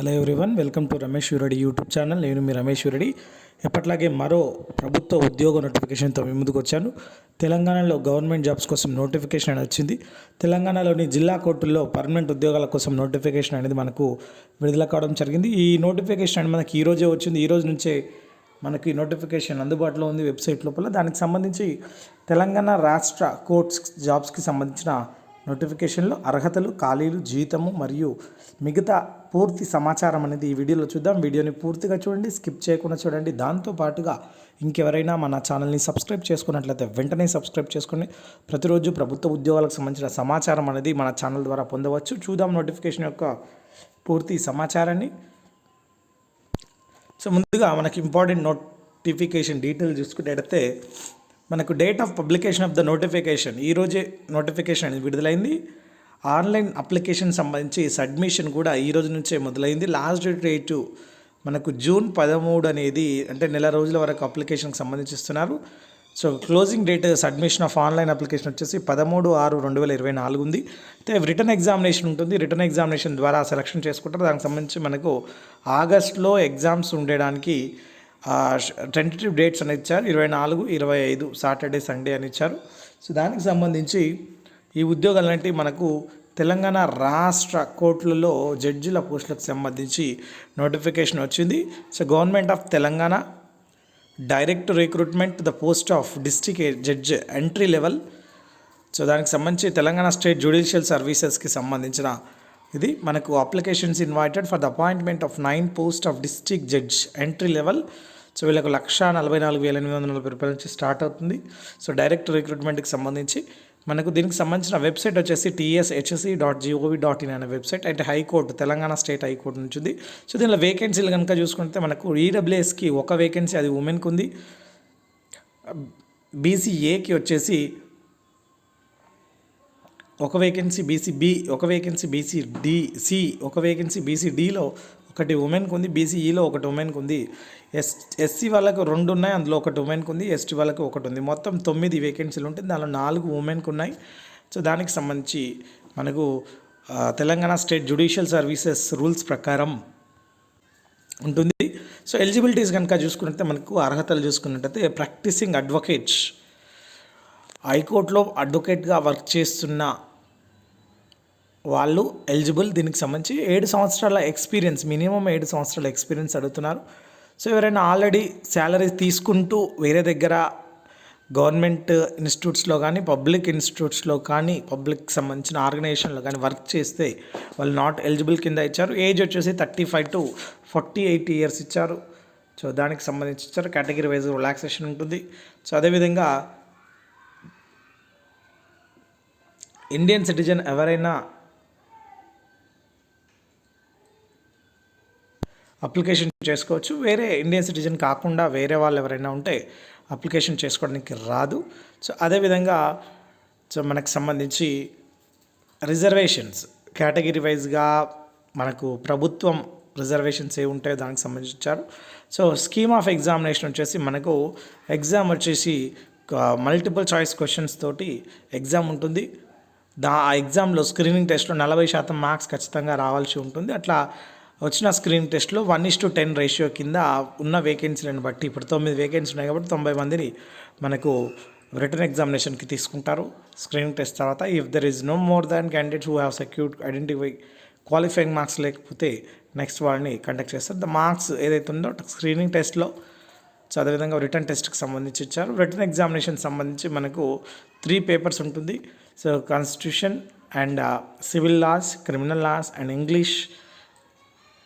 Hello everyone welcome to Ramesh Reddy YouTube channel నేను మీ రమేష్ రెడ్డి ఎప్పట్లాగే మరో ప్రభుత్వ ఉద్యోగ నోటిఫికేషన్తో మీ ముందుకు వచ్చాను. తెలంగాణలో గవర్నమెంట్ జాబ్స్ కోసం నోటిఫికేషన్ అనేది వచ్చింది. తెలంగాణలోని జిల్లా కోర్టుల్లో పర్మనెంట్ ఉద్యోగాల కోసం నోటిఫికేషన్ అనేది మనకు విడుదల కావడం జరిగింది. ఈ నోటిఫికేషన్ అనేది మనకి ఈరోజే వచ్చింది. ఈ రోజు నుంచే మనకి నోటిఫికేషన్ అందుబాటులో ఉంది వెబ్సైట్ లోపల. దానికి సంబంధించి తెలంగాణ రాష్ట్ర కోర్ట్స్ జాబ్స్కి సంబంధించిన నోటిఫికేషన్లో అర్హతలు ఖాళీలు జీతము మరియు మిగతా పూర్తి సమాచారం అనేది ఈ వీడియోలో చూద్దాం. వీడియోని పూర్తిగా చూడండి స్కిప్ చేయకుండా చూడండి. దాంతో పాటుగా ఇంకెవరైనా మన ఛానల్ని సబ్స్క్రైబ్ చేసుకున్నట్లయితే వెంటనే సబ్స్క్రైబ్ చేసుకోండి ప్రతిరోజు ప్రభుత్వ ఉద్యోగాలకు సంబంధించిన సమాచారం అనేది మన ఛానల్ ద్వారా పొందవచ్చు. చూద్దాం నోటిఫికేషన్ యొక్క పూర్తి సమాచారాన్ని. సో ముందుగా మనకి ఇంపార్టెంట్ నోటిఫికేషన్ డీటెయిల్ చూసుకునేటైతే మనకు date of publication of the notification ఈరోజే నోటిఫికేషన్ అనేది విడుదలైంది. ఆన్లైన్ అప్లికేషన్ సంబంధించి సబ్మిషన్ కూడా ఈ రోజు నుంచే మొదలైంది. లాస్ట్ డేట్ మనకు జూన్ పదమూడు అనేది అంటే నెల రోజుల వరకు అప్లికేషన్కి సంబంధించి ఇస్తున్నారు so closing date submission of online application వచ్చేసి పదమూడు ఆరు రెండు వేల ఇరవై నాలుగు ఉంది. అయితే రిటర్న్ ఎగ్జామినేషన్ ఉంటుంది. రిటర్న్ ఎగ్జామినేషన్ ద్వారా సెలక్షన్ చేసుకుంటారు. దానికి సంబంధించి మనకు ఆగస్ట్లో ఎగ్జామ్స్ ఉండడానికి టెంటేటివ్ డేట్స్ అని ఇచ్చారు. ఇరవై నాలుగు ఇరవై ఐదు సాటర్డే సండే అని ఇచ్చారు. సో దానికి సంబంధించి ఈ ఉద్యోగాలంటే మనకు తెలంగాణ రాష్ట్ర కోర్టులలో జడ్జిల పోస్టులకు సంబంధించి నోటిఫికేషన్ వచ్చింది. So government of Telangana direct recruitment the post of district judge entry level. So దానికి సంబంధించి తెలంగాణ స్టేట్ జ్యుడిషియల్ సర్వీసెస్కి సంబంధించిన ఇది మనకు applications invited for the appointment of nine post of district judge entry level so వీళ్ళకు లక్ష నలభై నాలుగు వేల ఎనిమిది వందల నలభై రూపాయల నుంచి స్టార్ట్ అవుతుంది. సో డైరెక్ట్ రిక్రూట్మెంట్కి సంబంధించి మనకు దీనికి సంబంధించిన వెబ్సైట్ వచ్చేసి TSHSC dot gov dot in అనే వెబ్సైట్ అంటే high court Telangana state high court నుంచి ఉంది. సో దీనిలో వేకెన్సీలు కనుక చూసుకుంటే మనకు ఈడబ్ల్యూఎస్కి ఒక వేకెన్సీ అది ఉమెన్కి ఉంది. బీసీఏకి వచ్చేసి ఒక వేకెన్సీ బీసీ బి ఒక వేకెన్సీ బీసీ డి సి ఒక వేకెన్సీ బీసీ డిలో ఒకటి ఉమెన్కి ఉంది బీసీఈలో e ఒకటి ఉమెన్కి ఉంది. ఎస్ ఎస్సీ వాళ్ళకు రెండు ఉన్నాయి అందులో ఒకటి ఉమెన్కి ఉంది ఎస్టీ వాళ్ళకి ఒకటి ఉంది. మొత్తం తొమ్మిది వేకెన్సీలు ఉంటాయి. దానిలో నాలుగు ఉమెన్కి ఉన్నాయి. సో దానికి సంబంధించి మనకు Telangana state judicial services rules ప్రకారం ఉంటుంది. సో ఎలిజిబిలిటీస్ కనుక చూసుకున్నట్టే మనకు అర్హతలు చూసుకున్నట్టయితే ప్రాక్టీసింగ్ అడ్వకేట్స్ హైకోర్టులో అడ్వకేట్గా వర్క్ చేస్తున్న వాళ్ళు ఎలిజిబుల్ దీనికి సంబంధించి ఏడు సంవత్సరాల ఎక్స్పీరియన్స్ మినిమం ఏడు సంవత్సరాల ఎక్స్పీరియన్స్ అడుగుతున్నారు. సో ఎవరైనా ఆల్రెడీ శాలరీ తీసుకుంటూ వేరే దగ్గర గవర్నమెంట్ ఇన్స్టిట్యూట్స్లో కానీ పబ్లిక్ ఇన్స్టిట్యూట్స్లో కానీ పబ్లిక్ సంబంధించిన ఆర్గనైజేషన్లో కానీ వర్క్ చేస్తే వాళ్ళు నాట్ ఎలిజిబుల్ కింద ఇచ్చారు. ఏజ్ వచ్చేసి thirty five to forty eight years ఇచ్చారు. సో దానికి సంబంధించి ఇచ్చారు. కేటగిరీ వైజ్ రిలాక్సేషన్ ఉంటుంది. సో అదేవిధంగా ఇండియన్ సిటిజన్ ఎవరైనా అప్లికేషన్ చేసుకోవచ్చు. వేరే ఇండియన్ సిటిజన్ కాకుండా వేరే వాళ్ళు ఎవరైనా ఉంటే అప్లికేషన్ చేసుకోవడానికి రాదు. సో అదేవిధంగా సో మనకు సంబంధించి రిజర్వేషన్స్. కేటగిరీ వైజ్గా మనకు ప్రభుత్వం రిజర్వేషన్స్ ఏ ఉంటాయో దానికి సంబంధించారు సో స్కీమ్ ఆఫ్ ఎగ్జామినేషన్ వచ్చేసి మనకు ఎగ్జామ్ వచ్చేసి మల్టిపుల్ చాయిస్ క్వశ్చన్స్ తోటి ఎగ్జామ్ ఉంటుంది. దా ఆ ఎగ్జామ్లో స్క్రీనింగ్ టెస్ట్లో నలభై శాతం మార్క్స్ ఖచ్చితంగా రావాల్సి ఉంటుంది. అట్లా వచ్చిన స్క్రీన్ టెస్ట్లో one is to ten ratio కింద ఉన్న వేకెన్సీలను బట్టి ఇప్పుడు తొమ్మిది వేకెన్సీ ఉన్నాయి కాబట్టి తొంభై మందిని మనకు రిటర్న్ ఎగ్జామినేషన్కి తీసుకుంటారు. స్క్రీనింగ్ టెస్ట్ తర్వాత if there is no more than candidates who have secured identify qualifying marks లేకపోతే నెక్స్ట్ వాళ్ళని కండక్ట్ చేస్తారు. ద మార్క్స్ ఏదైతే ఉందో స్క్రీనింగ్ టెస్ట్లో సో అదేవిధంగా రిటర్న్ టెస్ట్కి సంబంధించి ఇచ్చారు. రిటర్న్ ఎగ్జామినేషన్ సంబంధించి మనకు త్రీ పేపర్స్ ఉంటుంది. So constitution and civil laws criminal laws and English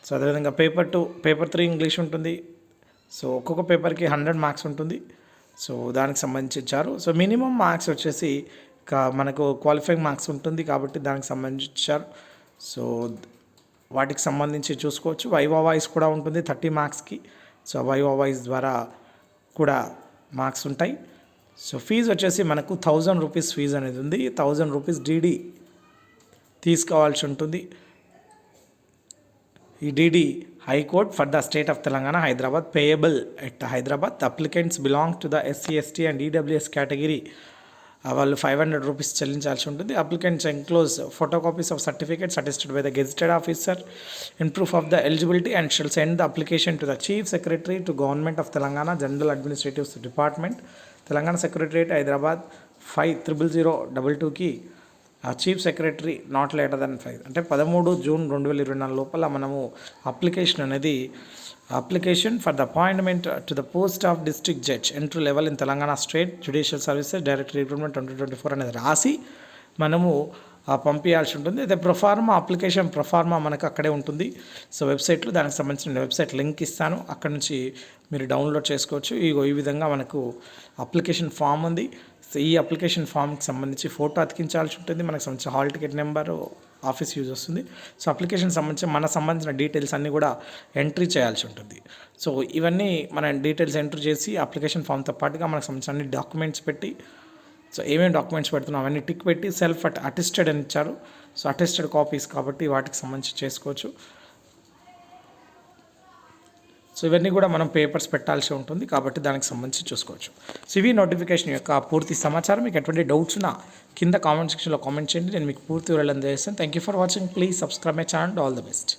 so అదేవిధంగా paper two paper three English ఉంటుంది. సో ఒక్కొక్క పేపర్కి హండ్రెడ్ మార్క్స్ ఉంటుంది. సో దానికి సంబంధించి ఇచ్చారు. సో మినిమం మార్క్స్ వచ్చేసి మనకు క్వాలిఫైయింగ్ మార్క్స్ ఉంటుంది కాబట్టి దానికి సంబంధించి ఇచ్చారు. సో వాటికి సంబంధించి చూసుకోవచ్చు. వైవా వాయిస్ కూడా ఉంటుంది థర్టీ మార్క్స్కి. సో వైవా వాయిస్ ద్వారా కూడా మార్క్స్ ఉంటాయి. సో ఫీజు వచ్చేసి మనకు థౌజండ్ రూపీస్ ఫీజు అనేది ఉంది. థౌజండ్ రూపీస్ డీడీ తీసుకోవాల్సి ఉంటుంది. ఈ high court for the state of Telangana Hyderabad payable at Hyderabad. Applicants belong to the SC ST and EWS category. వాళ్ళు ఫైవ్ హండ్రెడ్ రూపీస్ చెల్లించాల్సి ఉంటుంది. Applicants enclose photo copies of certificate attested by the gazetted officer. In proof of the eligibility and shall send the application to the chief secretary to government of Telangana general administratives department. Telangana secretariat Hyderabad five triple zero double టూకి chief secretary not later than five. అంటే పదమూడు June రెండు వేల ఇరవై నాలుగు లోపల మనము application అనేది application for the appointment to the post of district judge entry level in Telangana state judicial services direct recruitment twenty twenty four అనేది రాసి మనము పంపించాల్సి ఉంటుంది. అయితే ప్రొఫార్మా అప్లికేషన్ ప్రొఫార్మా మనకు అక్కడే ఉంటుంది. సో వెబ్సైట్లో దానికి సంబంధించిన వెబ్సైట్ లింక్ ఇస్తాను. అక్కడ నుంచి మీరు డౌన్లోడ్ చేసుకోవచ్చు. ఈ విధంగా మనకు అప్లికేషన్ ఫామ్ ఉంది. సో ఈ అప్లికేషన్ ఫామ్కి సంబంధించి ఫోటో అతికించాల్సి ఉంటుంది. మనకు సంబంధించి hall ticket number office use వస్తుంది. సో అప్లికేషన్ సంబంధించి మన సంబంధించిన డీటెయిల్స్ అన్నీ కూడా ఎంట్రీ చేయాల్సి ఉంటుంది. సో ఇవన్నీ మన డీటెయిల్స్ ఎంట్రీ చేసి అప్లికేషన్ ఫామ్తో పాటుగా మనకు సంబంధించిన అన్ని డాక్యుమెంట్స్ పెట్టి సో ఏమేమి డాక్యుమెంట్స్ పెడుతున్నాం అవన్నీ టిక్ పెట్టి సెల్ఫ్ అట్ అటెస్టెడ్ అని ఇచ్చారు. సో అటెస్టెడ్ కాపీస్ కాబట్టి వాటికి సంబంధించి చేసుకోవచ్చు. సో ఇవన్నీ కూడా మనం పేపర్స్ పెట్టాల్సి ఉంటుంది కాబట్టి దానికి సంబంధించి చూసుకోవచ్చు. సివి నోటిఫికేషన్ యొక్క పూర్తి సమాచారం. మీకు ఎటువంటి డౌట్స్ ఉన్నా కింద కామెంట్ సెక్షన్లో కామెంట్ చేయండి. నేను మీకు పూర్తి వివరాలు అందజేస్తాను. Thank you for watching please subscribe my channel all the best